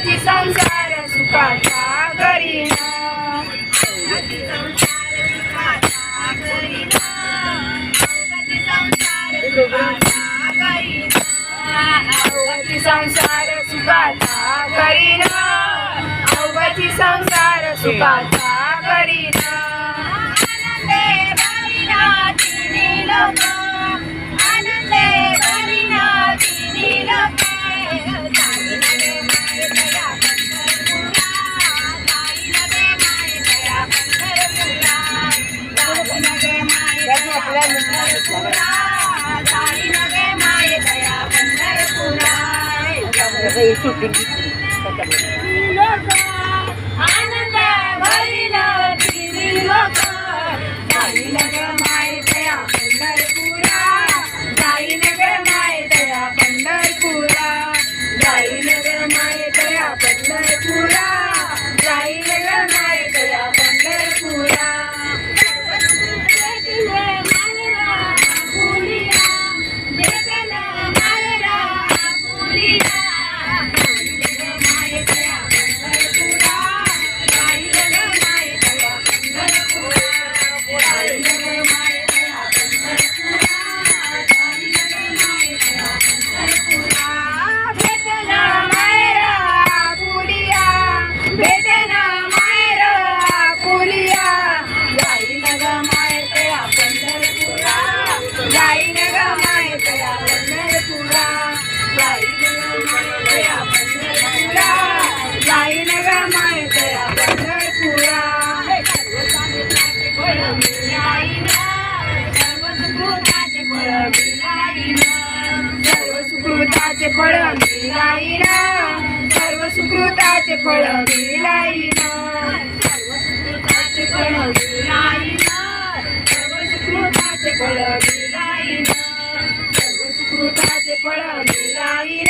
जगाची संसार सुखाचा करीना. अवगती संसार सुखाचा करीना. अवगती संसार सुखाचा करीना. आनंदे भरिना तिने लोक सगळी शूटिंग घेतली सुकृताचे फळ मिळाई सर्व सुकृताचे फळ मिळाई सर्व सुकृताचे फळ मिळाई सर्व सुकृताचे फळ मिळाई सर्व सुकृताचे फळ मिळाई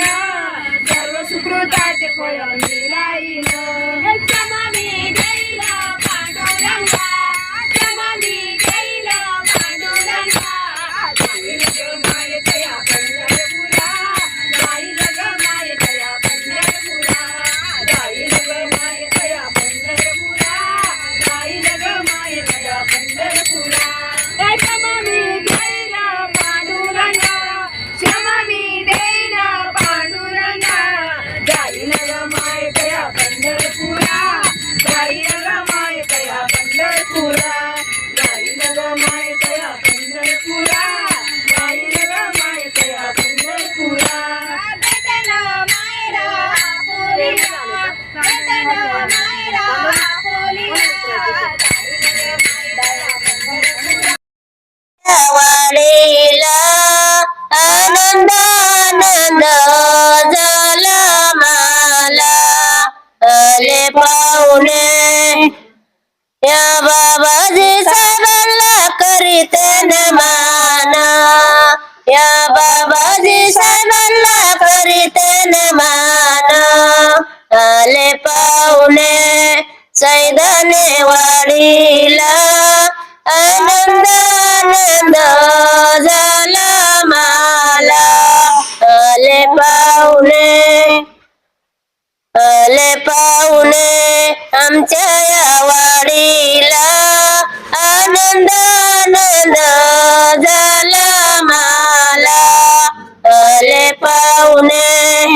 सर्व सुकृताचे फळ मिळाई ना. क्षमा मी आमच्या वाडीला आनंद आनंद झाला माला. आले पाहुणे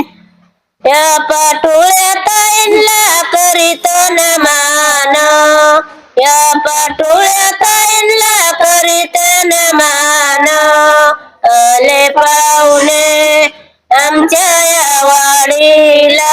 या पाटोळ्या ताईंना करीतो न मान या पाटोळ्या ताईंना करीतो न मान पाहुणे आमच्या या वाडीला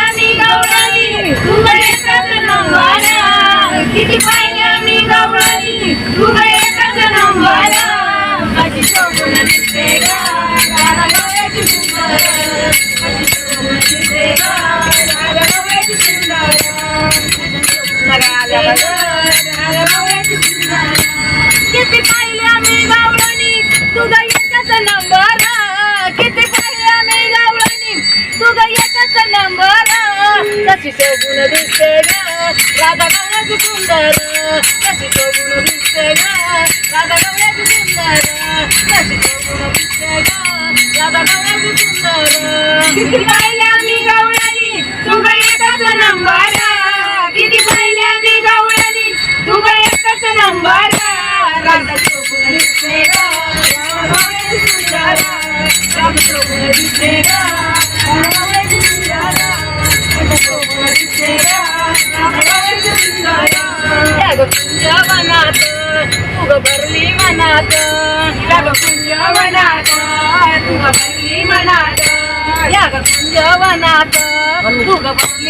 किती पाहिले आम्ही गवळणी तुला एकच नंबर. माझी शोभून दिसते गाला गोव्याची सुंदर. माझी शोभून दिसते गाला गोव्याची सुंदर. गाला गोव्याची सुंदर. किती पाहिले आम्ही गवळणी तुझा एकच नंबर. किती पाहिले आम्ही गवळणी तुझा एकच नंबर. कशी शोभून दिसते गा. राधा गवळ्याची सुंदर कशी शोभून दिसते ग? राधा गवळ्याची सुंदर कशी शोभून दिसते ग? राधा गवळ्याची सुंदर. किती पाहिल्या मी गवळणी? तू ग एकच नंबर. किती पाहिल्या मी गवळणी? तू ग नंबर. राधा शोभून दिसते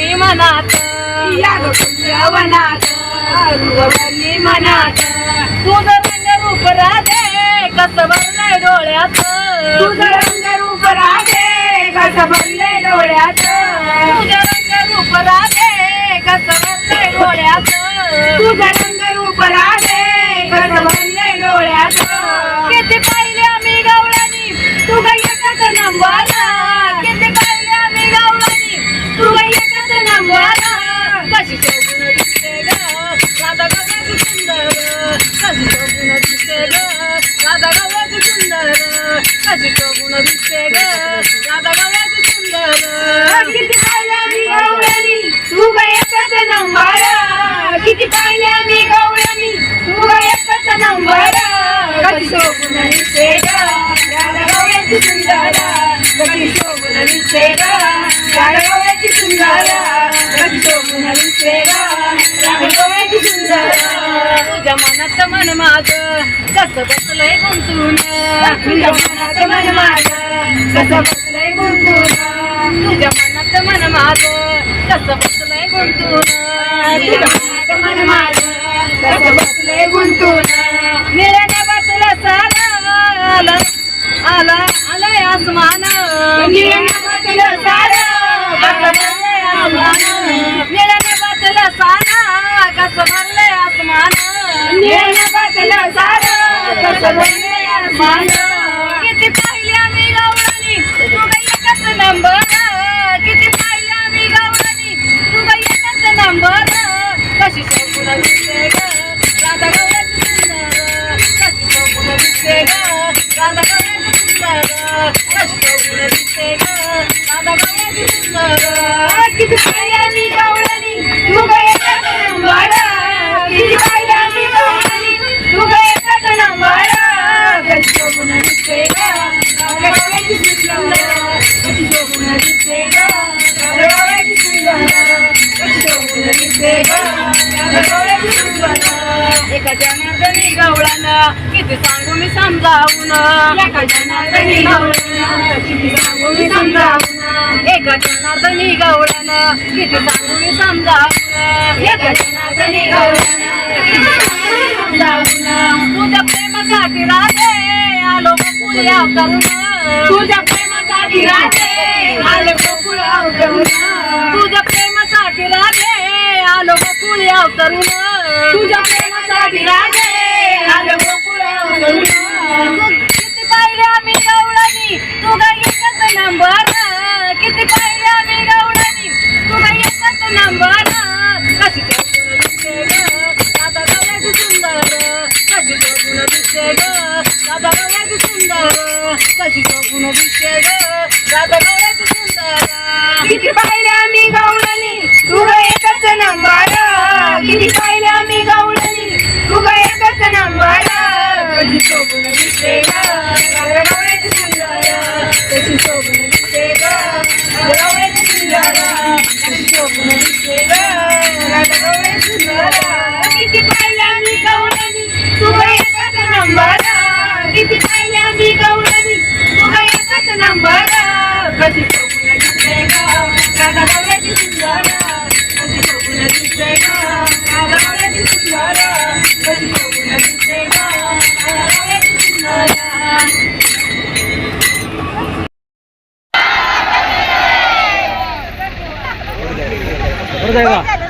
भरली मनात या ग कुंज वनात तू ग भरली मनात. तुझं रंग रूप राधे कसं भरलंय डोळ्यात. तुझं रंग रूप राधे कसं भरलंय डोळ्यात. तुझं रंग रूप राधे कसं भरलंय डोळ्यात. तुझं रंग रूप राधे कसं भरलंय डोळ्यात. किती पाहिले आम्ही गवळणी. तू ग एकच नंबर. कसं बसलंय गुंतून तुझ्या मनात मन माझ कसं बसलंय गुंतून तुझ्या मनात मन माझ कसं बसलंय गुंतून तुझ्या मनात मन माझ कसं बसलंय गुंतून निळ्याने बसलं सारं आलं आला आलंय आसमान निळ्याने बसलं सारं कसं आसमान निळ्याने बसलं सारं कसं भरलंय आसमान? निळ्याने बसलं सारं कसं एका जनार्दनी गवळानं किती सांगू मी समजावून एका जनार्दनी गवळानं तुझ्या प्रेमासाठी राधे. आलो अवतरून. तुझ्या प्रेमासाठी राधे. आलो अवतरून. तुझ्या प्रेमासाठी राधे. आलो अवतरून. तुझ्या प्रेमासाठी राधे. आलो अवतरून. राधा गवळ्याची सुंदर कशी शोभून दिसते ग राधा गवळ्याची सुंदर. किती पाहिल्या मी गवळणी तू एकच नंबर. किती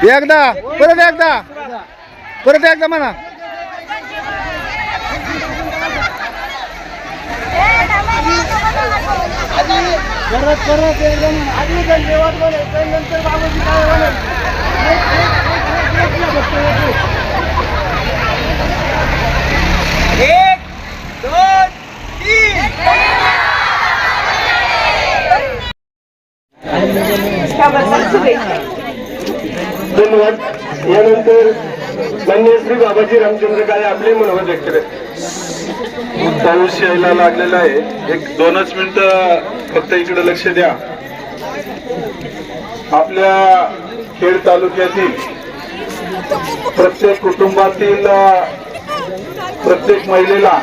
एकदा परत एकदा. परत एकदा म्हणा. परत परत एक दोन तीन. धन्यवाद. यानंतर मान्य श्री बाबाजी रामचंद्र काळे आपले मनोगत व्यक्त करतील पाऊस यायला लागलेला आहे. एक दोनच मिनिट फक्त इकडे लक्ष द्या. आपल्या खेड तालुक्यातील प्रत्येक कुटुंबातील प्रत्येक महिलेला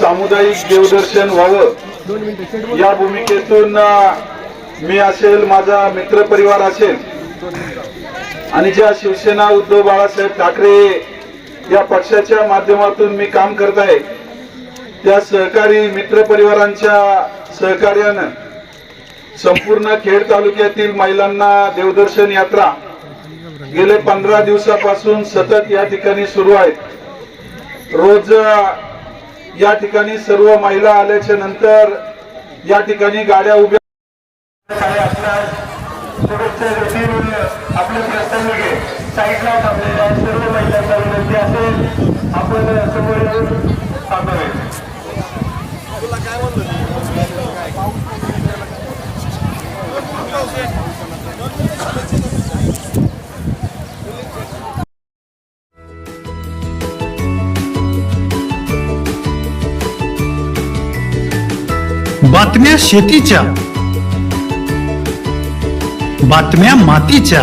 सामुदायिक देवदर्शन व्हावं या भूमिकेतून मी असेल माझा मित्रपरिवार असेल आणि ज्या शिवसेना उद्धव बाळासाहेब ठाकरे या पक्षाच्या माध्यमातून मी काम करत आहे त्या सहकारी मित्रपरिवारांच्या सहकार्यानं संपूर्ण खेड तालुक्यातील महिलांना देवदर्शन यात्रा गेले पंधरा दिवसापासून सतत या ठिकाणी सुरू आहेत रोज या ठिकाणी सर्व महिला आल्याच्यानंतर या ठिकाणी गाड्या उभ्या काय शुभेच्छा देतील आपले प्रसंग घे म्हणजे साईडला थांबलेल्या सर्व महिलांना विनंती असेल आपण समोर येऊन थांबावे बातम्या शेतीच्या बातम्या मातीच्या